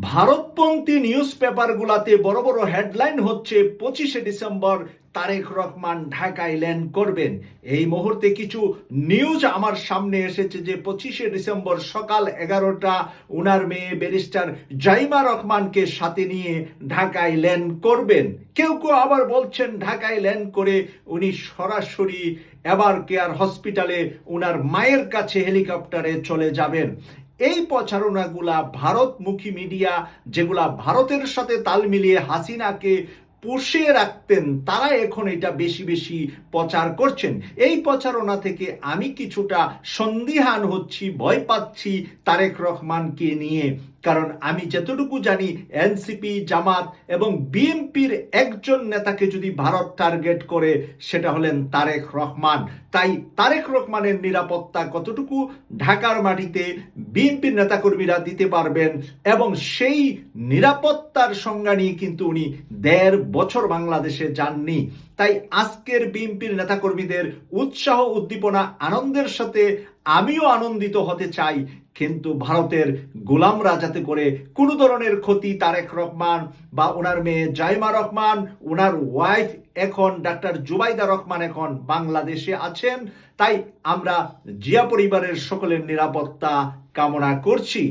ভারতপন্থী news পেপারগুলাতে বড় বড় headline হচ্ছে পঁচিশে ডিসেম্বর তারেক রহমান ঢাকায় ল্যান্ড করবেন। এই মুহূর্তে কিছু নিউজ আমার সামনে এসেছে যে পঁচিশে ডিসেম্বর সকাল এগারোটা উনার মেয়ে ব্যারিস্টার জাইমা রহমানকে সাথে নিয়ে ঢাকায় ল্যান্ড করবেন। কেউ কেউ আবার বলছেন ঢাকায় ল্যান্ড করে উনি সরাসরি এবার কেয়ার হসপিটালে উনার মায়ের কাছে হেলিকপ্টারে চলে যাবেন। এই প্রচারণাগুলা ভারতমুখী মিডিয়া যেগুলা ভারতের সাথে তাল মিলিয়ে হাসিনাকে পুষিয়ে রাখতেন, তারা এখন এটা বেশি বেশি প্রচার করছেন। এই প্রচারণা থেকে আমি কিছুটা সন্দিহান হচ্ছি, ভয় পাচ্ছি তারেক রহমানকে নিয়ে। কারণ আমি যতটুকু জানি, এনসিপি, জামাত এবং বিএনপির একজন নেতাকে যদি ভারত টার্গেট করে, সেটা হলেন তারেক রহমান। তাই তারেক রহমানের নিরাপত্তা কতটুকু ঢাকার মাটিতে বিএনপির নেতাকর্মীরা দিতে পারবেন এবং সেই নিরাপত্তার সংজ্ঞা নিয়ে কিন্তু উনি দেড় বছর বাংলাদেশে যাননি। তাই আজকের বিএনপির নেতাকর্মীদের উৎসাহ, উদ্দীপনা, আনন্দের সাথে আমিও আনন্দিত হতে চাই কিন্তু ভারতের গোলামরা যাতে করে কোনো ধরনের ক্ষতি তারেক রহমান বা ওনার মেয়ে জাইমা রহমান, ওনার ওয়াইফ এখন ডাক্তার জুবাইদা রহমান এখন বাংলাদেশে আছেন। তাই আমরা জিয়া পরিবারের সকলের নিরাপত্তা কামনা করছি।